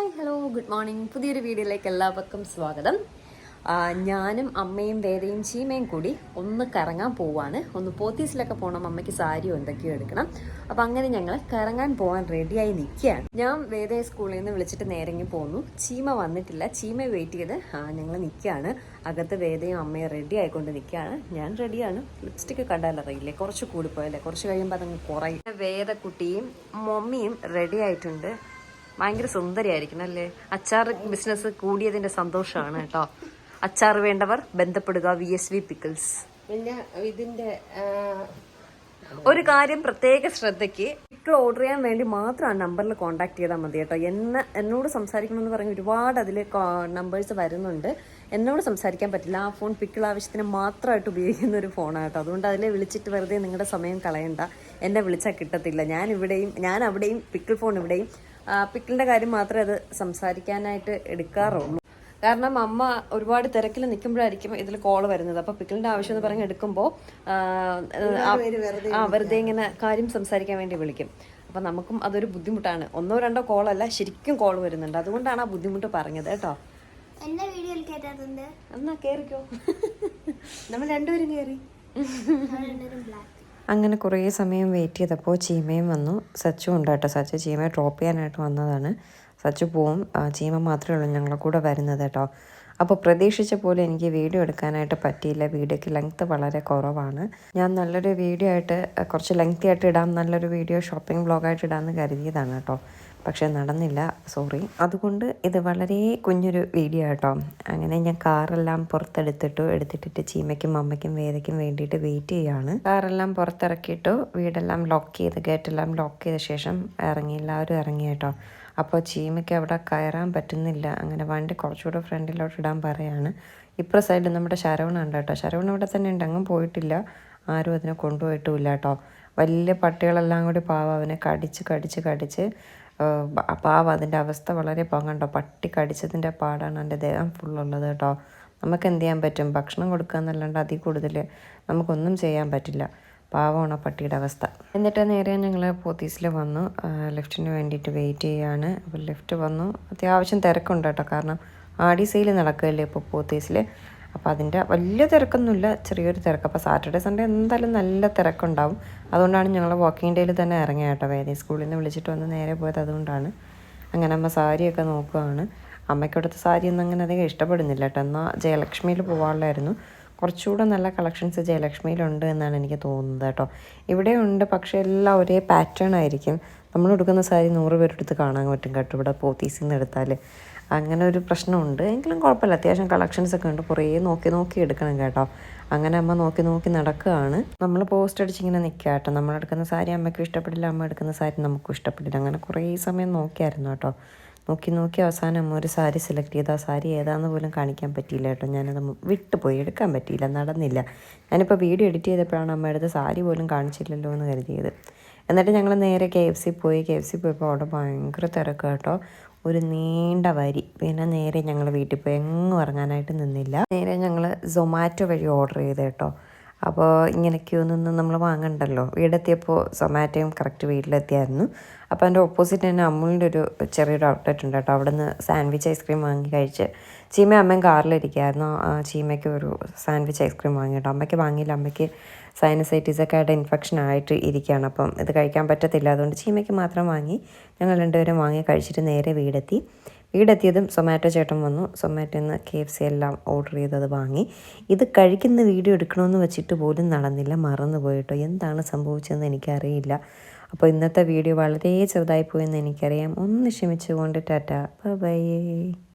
Hi hello good morning. പുതിയൊരു വീഡിയോയിലേക്ക് എല്ലാവർക്കും സ്വാഗതം. ഞാനും അമ്മയും വേദയും ചീമയും കൂടി ഒന്ന് കറങ്ങാൻ പോവാണ്. ഒന്ന് പോത്തീസിലൊക്കെ പോകണം അമ്മയ്ക്ക് സാരിയോ എന്തൊക്കെയോ എടുക്കണം. അപ്പം അങ്ങനെ ഞങ്ങൾ കറങ്ങാൻ പോകാൻ റെഡിയായി നിൽക്കുകയാണ്. ഞാൻ വേദയെ സ്കൂളിൽ നിന്ന് വിളിച്ചിട്ട് നേരങ്ങി പോന്നു. ചീമ വന്നിട്ടില്ല. ചീമ വെയിറ്റ് ചെയ്ത് ഞങ്ങൾ നിൽക്കുകയാണ്. അകത്ത് വേദയും അമ്മയും റെഡി ആയിക്കൊണ്ട് നിൽക്കുകയാണ്. ഞാൻ റെഡിയാണ് ലിപ്സ്റ്റിക്ക് കണ്ടാലറിയില്ലേ കുറച്ച് കൂടിപ്പോയല്ലേ? കുറച്ച് കഴിയുമ്പോൾ അതങ്ങ് കുറയും. വേദക്കുട്ടിയും മമ്മിയും റെഡി ആയിട്ടുണ്ട്. ഭയങ്കര സുന്ദരിയായിരിക്കണം അല്ലേ? അച്ചാർ ബിസിനസ് കൂടിയതിന്റെ സന്തോഷമാണ് കേട്ടോ. അച്ചാർ വേണ്ടവർ ബന്ധപ്പെടുക വി എസ് വി പിക്കിൾസ് പിന്നെ ഇതിന്റെ ഒരു കാര്യം പ്രത്യേക ശ്രദ്ധയ്ക്ക് പിക്കിൾ ഓർഡർ ചെയ്യാൻ വേണ്ടി മാത്രം ആ നമ്പറിൽ കോൺടാക്ട് ചെയ്താൽ മതി കേട്ടോ. എന്നെ എന്നോട് സംസാരിക്കണമെന്ന് പറഞ്ഞ് ഒരുപാട് അതിൽ നമ്പേഴ്സ് വരുന്നുണ്ട്. എന്നോട് സംസാരിക്കാൻ പറ്റില്ല. ആ ഫോൺ പിക്കിൾ ആവശ്യത്തിന് മാത്രമായിട്ട് ഉപയോഗിക്കുന്ന ഒരു ഫോണാണ് കേട്ടോ. അതുകൊണ്ട് അതിൽ വിളിച്ചിട്ട് വെറുതെ നിങ്ങളുടെ സമയം കളയണ്ട. എന്നെ വിളിച്ചാൽ കിട്ടത്തില്ല. ഞാൻ ഇവിടെയും ഞാൻ അവിടെയും പിക്കിൾ ഫോൺ ഇവിടെയും പിക്കിളിന്റെ കാര്യം മാത്രമേ അത് സംസാരിക്കാനായിട്ട് എടുക്കാറുള്ളൂ. കാരണം അമ്മ ഒരുപാട് തിരക്കിൽ നിൽക്കുമ്പോഴായിരിക്കും ഇതിൽ കോൾ വരുന്നത്. അപ്പോൾ പിക്കിളിന്റെ ആവശ്യം എന്ന് പറഞ്ഞ് എടുക്കുമ്പോൾ ആ വെറുതെ ഇങ്ങനെ കാര്യം സംസാരിക്കാൻ വേണ്ടി വിളിക്കും. അപ്പം നമുക്കും അതൊരു ബുദ്ധിമുട്ടാണ്. ഒന്നോ രണ്ടോ കോൾ അല്ല ശരിക്കും കോൾ വരുന്നുണ്ട്. അതുകൊണ്ടാണ് ആ ബുദ്ധിമുട്ട് പറഞ്ഞത് കേട്ടോ. എന്റെ വീഡിയോയിൽ കേട്ടാറുണ്ട് എന്നാ കേറിക്കോ. നമ്മൾ രണ്ടുപേരും കേറി. ബ്ലാക്ക് അങ്ങനെ കുറേ സമയം വെയിറ്റ് ചെയ്തപ്പോൾ ചീമയും വന്നു. സച്ചു ഉണ്ട് കേട്ടോ. സച്ചു ചീമയെ ഡ്രോപ്പ് ചെയ്യാനായിട്ട് വന്നതാണ്. സച്ചു പോവും. ചീമ മാത്രമേ ഉള്ളൂ ഞങ്ങളെ കൂടെ വരുന്നത് കേട്ടോ. അപ്പോൾ പ്രതീക്ഷിച്ച പോലെ എനിക്ക് വീഡിയോ എടുക്കാനായിട്ട് പറ്റിയില്ല. വീഡിയോക്ക് ലെങ്ത്ത് വളരെ കുറവാണ്. ഞാൻ നല്ലൊരു വീഡിയോ ആയിട്ട് കുറച്ച് ലെങ്ത്തി ആയിട്ട് ഇടാം നല്ലൊരു വീഡിയോ ഷോപ്പിംഗ് ബ്ലോഗായിട്ട് ഇടാമെന്ന് കരുതിയതാണ് കേട്ടോ. പക്ഷേ നടന്നില്ല സോറി. അതുകൊണ്ട് ഇത് വളരെ കുഞ്ഞൊരു വീഡിയോ കേട്ടോ അങ്ങനെ ഞാൻ കാറെല്ലാം പുറത്തെടുത്തിട്ടു എടുത്തിട്ടിട്ട് ചീമയ്ക്കും അമ്മയ്ക്കും വേദയ്ക്കും വേണ്ടിയിട്ട് വെയിറ്റ് ചെയ്യാണ്. കാറെല്ലാം പുറത്തിറക്കിയിട്ടു വീടെല്ലാം ലോക്ക് ചെയ്ത് ഗേറ്റെല്ലാം ലോക്ക് ചെയ്ത ശേഷം ഇറങ്ങി എല്ലാവരും ഇറങ്ങി കേട്ടോ. അപ്പോൾ ചീമയ്ക്ക് അവിടെ കയറാൻ പറ്റുന്നില്ല. അങ്ങനെ വണ്ടി കുറച്ചുകൂടെ ഫ്രണ്ടിലോട്ട് ഇടാൻ പറയാണ്. ഇപ്പുറ സൈഡിൽ നമ്മുടെ ശരവണ ഉണ്ട് കേട്ടോ. ശരവണ ഇവിടെ തന്നെ ഉണ്ട്. അങ്ങും പോയിട്ടില്ല. ആരും അതിനെ കൊണ്ടുപോയിട്ടുമില്ല കേട്ടോ. വലിയ പട്ടികളെല്ലാം കൂടി പാവം അവനെ കടിച്ച് കടിച്ച് കടിച്ച് പാവം അതിന്റെ അവസ്ഥ വളരെ പാവം കണ്ടോ? പട്ടി കടിച്ചതിന്റെ പാടാണ് എന്റെ ദേഹം ഫുള്ളുള്ളത് കേട്ടോ. നമുക്ക് എന്ത് ചെയ്യാൻ പറ്റും? ഭക്ഷണം കൊടുക്കുക എന്നല്ലാണ്ട് അതിൽ കൂടുതൽ നമുക്കൊന്നും ചെയ്യാൻ പറ്റില്ല. പാവമാണ് പട്ടിയുടെ അവസ്ഥ. എന്നിട്ട് നേരെ ഞങ്ങൾ പോത്തീസിൽ വന്നു. ലിഫ്റ്റിന് വേണ്ടിയിട്ട് വെയിറ്റ് ചെയ്യാണ്. അപ്പോൾ ലിഫ്റ്റ് വന്നു. അത്യാവശ്യം തിരക്കുണ്ട് കേട്ടോ. കാരണം ആടി സെയിൽ നടക്കുകയല്ലേ ഇപ്പോൾ പോത്തീസിൽ അപ്പോൾ അതിന്റെ വലിയ തിരക്കൊന്നുമില്ല ചെറിയൊരു തിരക്ക്. അപ്പോൾ സാറ്റർഡേ സൺഡേ എന്തായാലും നല്ല തിരക്കുണ്ടാവും. അതുകൊണ്ടാണ് ഞങ്ങൾ വാക്കിംഗ് ഡേയിൽ തന്നെ ഇറങ്ങിയ കേട്ടോ. വേദി സ്കൂളിൽ നിന്ന് വിളിച്ചിട്ട് വന്ന് നേരെ പോയത് അതുകൊണ്ടാണ്. അങ്ങനെ അമ്മ സാരിയൊക്കെ നോക്കുകയാണ് അമ്മയ്ക്കടുത്ത സാരി ഒന്നും അങ്ങനെ അധികം ഇഷ്ടപ്പെടുന്നില്ല കേട്ടോ. എന്നാൽ ജയലക്ഷ്മിയിൽ പോകാനുള്ളായിരുന്നു കുറച്ചുകൂടെ നല്ല കളക്ഷൻസ് ജയലക്ഷ്മിയിലുണ്ട് എന്നാണ് എനിക്ക് തോന്നുന്നത് കേട്ടോ. ഇവിടെ ഉണ്ട് പക്ഷേ എല്ലാം ഒരേ പാറ്റേൺ ആയിരിക്കും. നമ്മൾ എടുക്കുന്ന സാരി നൂറ് പേരെടുത്ത് കാണാൻ പറ്റും കേട്ടോ. ഇവിടെ പോത്തീസിൽ നിന്ന് എടുത്താൽ അങ്ങനെ ഒരു പ്രശ്നമുണ്ട്. എങ്കിലും കുഴപ്പമില്ല. അത്യാവശ്യം കളക്ഷൻസ് ഒക്കെ ഉണ്ട്. കുറേ നോക്കി നോക്കി എടുക്കണം കേട്ടോ. അങ്ങനെ അമ്മ നോക്കി നോക്കി നടക്കുകയാണ്. നമ്മൾ പോസ്റ്റ് അടിച്ചിങ്ങനെ നിൽക്കുക കേട്ടോ. നമ്മൾ എടുക്കുന്ന സാരി അമ്മയ്ക്കും ഇഷ്ടപ്പെടില്ല. അമ്മ എടുക്കുന്ന സാരി നമുക്കും ഇഷ്ടപ്പെടില്ല. അങ്ങനെ കുറേ സമയം നോക്കിയായിരുന്നു കേട്ടോ. നോക്കി നോക്കി അവസാനം ഒരു സാരി സെലക്ട് ചെയ്ത് ആ സാരി ഏതാന്ന് പോലും കാണിക്കാൻ പറ്റിയില്ല കേട്ടോ. ഞാനത് വിട്ടുപോയി എടുക്കാൻ പറ്റിയില്ല നടന്നില്ല. ഞാനിപ്പോൾ വീഡിയോ എഡിറ്റ് ചെയ്തപ്പോഴാണ് അമ്മ എടുത്ത് സാരി പോലും കാണിച്ചില്ലല്ലോ എന്ന് കരുതിയത്. എന്നിട്ട് ഞങ്ങൾ നേരെ കെ എഫ് സി പോയി. കെ എഫ് സി പോയപ്പോൾ അവിടെ ഭയങ്കര തിരക്ക് കേട്ടോ. ഒരു നീണ്ട വരി. പിന്നെ നേരെ ഞങ്ങൾ വീട്ടിൽ പോയി. എങ്ങും ഇറങ്ങാനായിട്ട് നിന്നില്ല. നേരെ ഞങ്ങൾ സൊമാറ്റോ വഴി ഓർഡർ ചെയ്ത് കേട്ടോ. അപ്പോൾ ഇങ്ങനെ നമ്മൾ വാങ്ങണ്ടല്ലോ. വീടെത്തിയപ്പോൾ സൊമാറ്റോയും കറക്റ്റ് വീട്ടിലെത്തിയായിരുന്നു. അപ്പോൾ അതിന്റെ ഓപ്പോസിറ്റ് തന്നെ അമ്മൂലിന്റെ ഒരു ചെറിയൊരു ഔട്ട്ലെറ്റ് ഉണ്ട് കേട്ടോ. അവിടെ നിന്ന് സാൻഡ്വിച്ച് ഐസ്ക്രീം വാങ്ങി കഴിച്ച്. ചീമ അമ്മയും കാറിലിരിക്കുകയായിരുന്നു. ചീമയ്ക്ക് ഒരു സാൻഡ്വിച്ച് ഐസ്ക്രീം വാങ്ങി കേട്ടോ. അമ്മയ്ക്ക് വാങ്ങിയില്ല. അമ്മയ്ക്ക് സൈനസൈറ്റീസ് ഒക്കെ ആയിട്ട് ഇൻഫെക്ഷൻ ആയിട്ട് ഇരിക്കുകയാണ്. അപ്പം ഇത് കഴിക്കാൻ പറ്റത്തില്ല. അതുകൊണ്ട് ചീമയ്ക്ക് മാത്രം വാങ്ങി ഞങ്ങൾ രണ്ടുപേരും വാങ്ങി കഴിച്ചിട്ട് നേരെ വീടെത്തി. വീടെത്തിയതും സൊമാറ്റോ ചേട്ടൻ വന്നു. സൊമാറ്റോയിൽ നിന്ന് കെ എഫ് സി എല്ലാം ഓർഡർ ചെയ്തത് വാങ്ങി. ഇത് കഴിക്കുന്ന വീഡിയോ എടുക്കണമെന്ന് വെച്ചിട്ട് പോലും നടന്നില്ല. മറന്നു പോയിട്ടോ. എന്താണ് സംഭവിച്ചതെന്ന് എനിക്കറിയില്ല. അപ്പോൾ ഇന്നത്തെ വീഡിയോ വളരെ ചെറുതായി പോയെന്ന് എനിക്കറിയാം. ഒന്ന് ക്ഷമിച്ചുകൊണ്ട് ടാറ്റ. ബൈ.